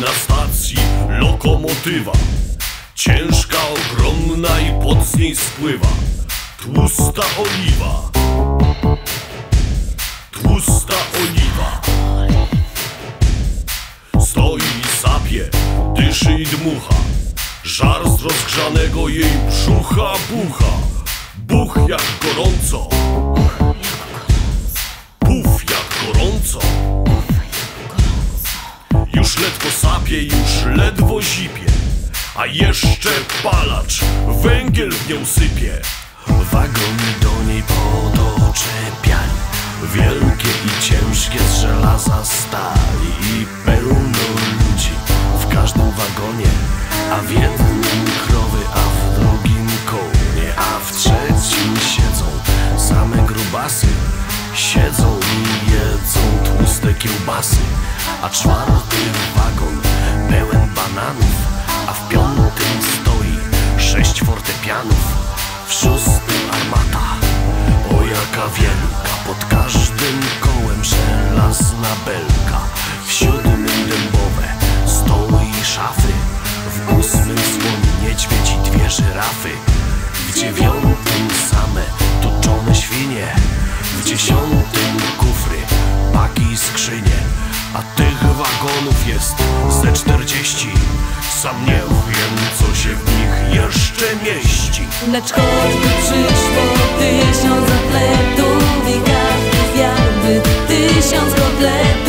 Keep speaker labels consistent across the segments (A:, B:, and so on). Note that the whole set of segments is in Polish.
A: na stacji lokomotywa. Ciężka, ogromna i pod z niej spływa Tłusta oliwa. Tłusta oliwa. Stoi i sapie, dyszy i dmucha. Żar z rozgrzanego jej brzucha bucha. Buch jak gorąco. Puf jak gorąco Już ledwo sapie, już ledwo zipie. A jeszcze palacz węgiel w nią sypie.
B: Wagony do niej podoczepiali Wielkie i ciężkie z żelaza stali I pełno ludzi w każdym wagonie. A w jednym krowy, a w drugim konie A w trzecim siedzą same grubasy Siedzą i jedzą kiełbasy A czwarty wagon pełen bananów A w piątym stoi sześć fortepianów. W szóstym armata, o jaka wielka Pod każdym kołem żelazna belka. W siódmym dębowe stoły i szafy W ósmym słoń niedźwiedź i dwie żyrafy. W dziewiątym same tuczone świnie W dziesiątym skrzynie A tych wagonów jest ze czterdzieści. Sam nie wiem, co się w nich jeszcze mieści.
C: Lecz choćby przyszło tysiąc atletów i każdy zjadłby tysiąc kotletów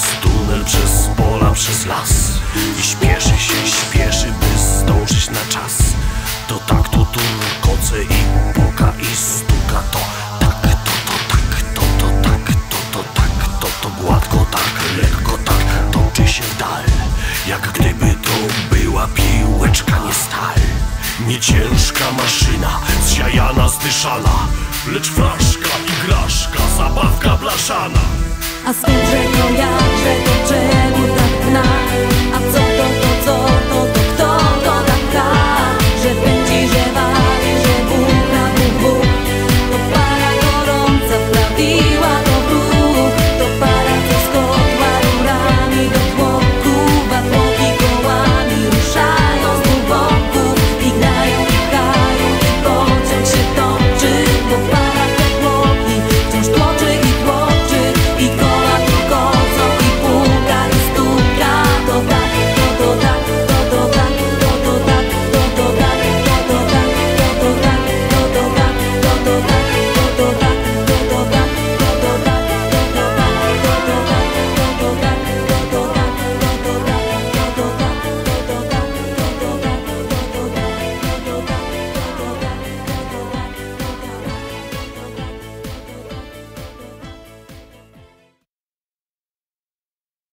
B: przez tunel, przez pola, przez las. I śpieszy się, śpieszy, by zdążyć na czas. To tak tu turkoce i puka i stuka. To tak, to, to tak, to, to tak, to, to tak, to, to gładko tak, lekko tak. Toczy się w dal, jak gdyby to była piłeczka, nie stal.
A: Nie ciężka maszyna, zjajana, zdyszana Lecz fraszka, igraszka, zabawka blaszana
C: A skądże jakże to czemu tak gna? A co